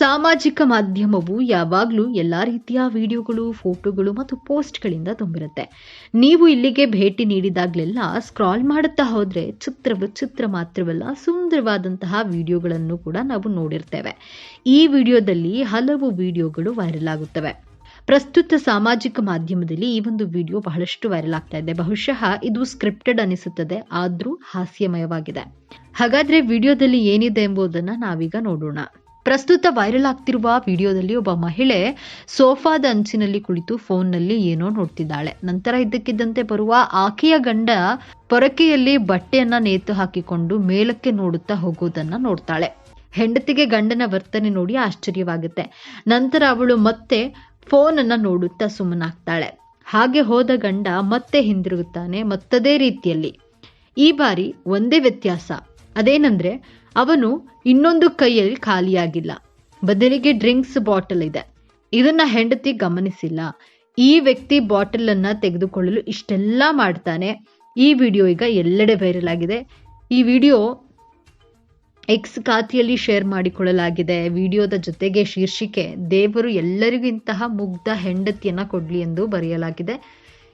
ಸಾಮಾಜಿಕ ಮಾಧ್ಯಮವು ಯಾವಾಗಲೂ ಎಲ್ಲ ರೀತಿಯ ವಿಡಿಯೋಗಳು, ಫೋಟೋಗಳು ಮತ್ತು ಪೋಸ್ಟ್ಗಳಿಂದ ತುಂಬಿರುತ್ತೆ. ನೀವು ಇಲ್ಲಿಗೆ ಭೇಟಿ ನೀಡಿದಾಗಲೆಲ್ಲ ಸ್ಕ್ರಾಲ್ ಮಾಡುತ್ತಾ ಹೋದರೆ ಚಿತ್ರ ವಿಚಿತ್ರ ಮಾತ್ರವಲ್ಲ, ಸುಂದರವಾದಂತಹ ವಿಡಿಯೋಗಳನ್ನು ಕೂಡ ನಾವು ನೋಡಿರ್ತೇವೆ. ಈ ವಿಡಿಯೋದಲ್ಲಿ ಹಲವು ವಿಡಿಯೋಗಳು ವೈರಲ್ ಆಗುತ್ತವೆ. ಪ್ರಸ್ತುತ ಸಾಮಾಜಿಕ ಮಾಧ್ಯಮದಲ್ಲಿ ಈ ಒಂದು ವಿಡಿಯೋ ಬಹಳಷ್ಟು ವೈರಲ್ ಆಗ್ತಾ ಇದೆ. ಬಹುಶಃ ಇದು ಸ್ಕ್ರಿಪ್ಟೆಡ್ ಅನಿಸುತ್ತದೆ, ಆದರೂ ಹಾಸ್ಯಮಯವಾಗಿದೆ. ಹಾಗಾದ್ರೆ ವಿಡಿಯೋದಲ್ಲಿ ಏನಿದೆ ಎಂಬುದನ್ನ ನಾವೀಗ ನೋಡೋಣ. ಪ್ರಸ್ತುತ ವೈರಲ್ ಆಗ್ತಿರುವ ವಿಡಿಯೋದಲ್ಲಿ ಒಬ್ಬ ಮಹಿಳೆ ಸೋಫಾದ ಅಂಚಿನಲ್ಲಿ ಕುಳಿತು ಫೋನ್ನಲ್ಲಿ ಏನೋ ನೋಡ್ತಿದ್ದಾಳೆ. ನಂತರ ಇದ್ದಕ್ಕಿದ್ದಂತೆ ಬರುವ ಆಕೆಯ ಗಂಡ ಪೊರಕೆಯಲ್ಲಿ ಬಟ್ಟೆಯನ್ನ ನೇತು ಹಾಕಿಕೊಂಡು ಮೇಲಕ್ಕೆ ನೋಡುತ್ತಾ ಹೋಗೋದನ್ನ ನೋಡ್ತಾಳೆ. ಹೆಂಡತಿಗೆ ಗಂಡನ ವರ್ತನೆ ನೋಡಿ ಆಶ್ಚರ್ಯವಾಗುತ್ತೆ. ನಂತರ ಅವಳು ಮತ್ತೆ ಫೋನ್ ಅನ್ನ ನೋಡುತ್ತಾ ಸುಮ್ಮನಾಗ್ತಾಳೆ. ಹಾಗೆ ಹೋದ ಗಂಡ ಮತ್ತೆ ಹಿಂದಿರುಗುತ್ತಾನೆ ಮತ್ತದೇ ರೀತಿಯಲ್ಲಿ. ಈ ಬಾರಿ ಒಂದೇ ವ್ಯತ್ಯಾಸ. ಅದೇನಂದ್ರೆ ಅವನು ಇನ್ನೊಂದು ಕೈಯಲ್ಲಿ ಖಾಲಿಯಾಗಿಲ್ಲ. ಬದಲಿಗೆ ಡ್ರಿಂಕ್ಸ್ ಬಾಟಲ್ ಇದೆ. ಇದನ್ನ ಹೆಂಡತಿ ಗಮನಿಸಿಲ್ಲ. ಈ ವ್ಯಕ್ತಿ ಬಾಟಲ್ ಅನ್ನ ತೆಗೆದುಕೊಳ್ಳಲು ಇಷ್ಟೆಲ್ಲ ಮಾಡ್ತಾನೆ. ಈ ವಿಡಿಯೋ ಈಗ ಎಲ್ಲೆಡೆ ವೈರಲ್ ಆಗಿದೆ. ಈ ವಿಡಿಯೋ ಎಕ್ಸ್ ಖಾತೆಯಲ್ಲಿ ಶೇರ್ ಮಾಡಿಕೊಳ್ಳಲಾಗಿದೆ. ವಿಡಿಯೋದ ಜೊತೆಗೆ ಶೀರ್ಷಿಕೆ, ದೇವರು ಎಲ್ಲರಿಗೂ ಇಂತಹ ಮುಗ್ಧ ಹೆಂಡತಿಯನ್ನ ಕೊಡ್ಲಿ ಎಂದು ಬರೆಯಲಾಗಿದೆ.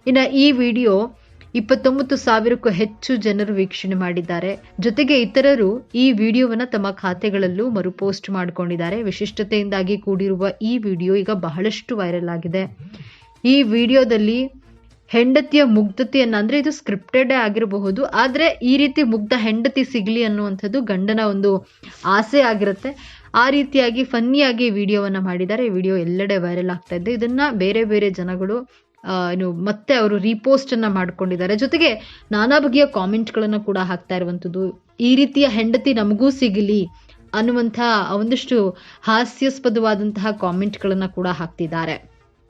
ಇನ್ನು ಈ ವಿಡಿಯೋ ಇಪ್ಪತ್ತೊಂಬತ್ತು ಸಾವಿರಕ್ಕೂ ಹೆಚ್ಚು ಜನರು ವೀಕ್ಷಣೆ ಮಾಡಿದ್ದಾರೆ. ಜೊತೆಗೆ ಇತರರು ಈ ವಿಡಿಯೋವನ್ನ ತಮ್ಮ ಖಾತೆಗಳಲ್ಲೂ ಮರುಪೋಸ್ಟ್ ಮಾಡಿಕೊಂಡಿದ್ದಾರೆ. ವಿಶಿಷ್ಟತೆಯಿಂದಾಗಿ ಕೂಡಿರುವ ಈ ವಿಡಿಯೋ ಈಗ ಬಹಳಷ್ಟು ವೈರಲ್ ಆಗಿದೆ. ಈ ವಿಡಿಯೋದಲ್ಲಿ ಹೆಂಡತಿಯ ಮುಗ್ಧತೆಯನ್ನು, ಅಂದರೆ ಇದು ಸ್ಕ್ರಿಪ್ಟೆಡ್ ಆಗಿರಬಹುದು, ಆದರೆ ಈ ರೀತಿ ಮುಗ್ಧ ಹೆಂಡತಿ ಸಿಗ್ಲಿ ಅನ್ನುವಂಥದ್ದು ಗಂಡನ ಒಂದು ಆಸೆ ಆಗಿರುತ್ತೆ. ಆ ರೀತಿಯಾಗಿ ಫನ್ನಿಯಾಗಿ ವಿಡಿಯೋವನ್ನು ಮಾಡಿದ್ದಾರೆ. ವಿಡಿಯೋ ಎಲ್ಲೆಡೆ ವೈರಲ್ ಆಗ್ತಾ ಇದೆ. ಇದನ್ನು ಬೇರೆ ಬೇರೆ ಜನಗಳು ಏನು ಮತ್ತೆ ಅವರು ರೀಪೋಸ್ಟ್ ಅನ್ನ ಮಾಡ್ಕೊಂಡಿದ್ದಾರೆ. ಜೊತೆಗೆ ನಾನಾ ಬಗೆಯ ಕಾಮೆಂಟ್ಗಳನ್ನು ಕೂಡ ಹಾಕ್ತಾ ಇರುವಂಥದ್ದು ಈ ರೀತಿಯ ಹೆಂಡತಿ ನಮಗೂ ಸಿಗಲಿ ಅನ್ನುವಂಥ ಒಂದಷ್ಟು ಹಾಸ್ಯಾಸ್ಪದವಾದಂತಹ ಕಾಮೆಂಟ್ಗಳನ್ನು ಕೂಡ ಹಾಕ್ತಿದ್ದಾರೆ.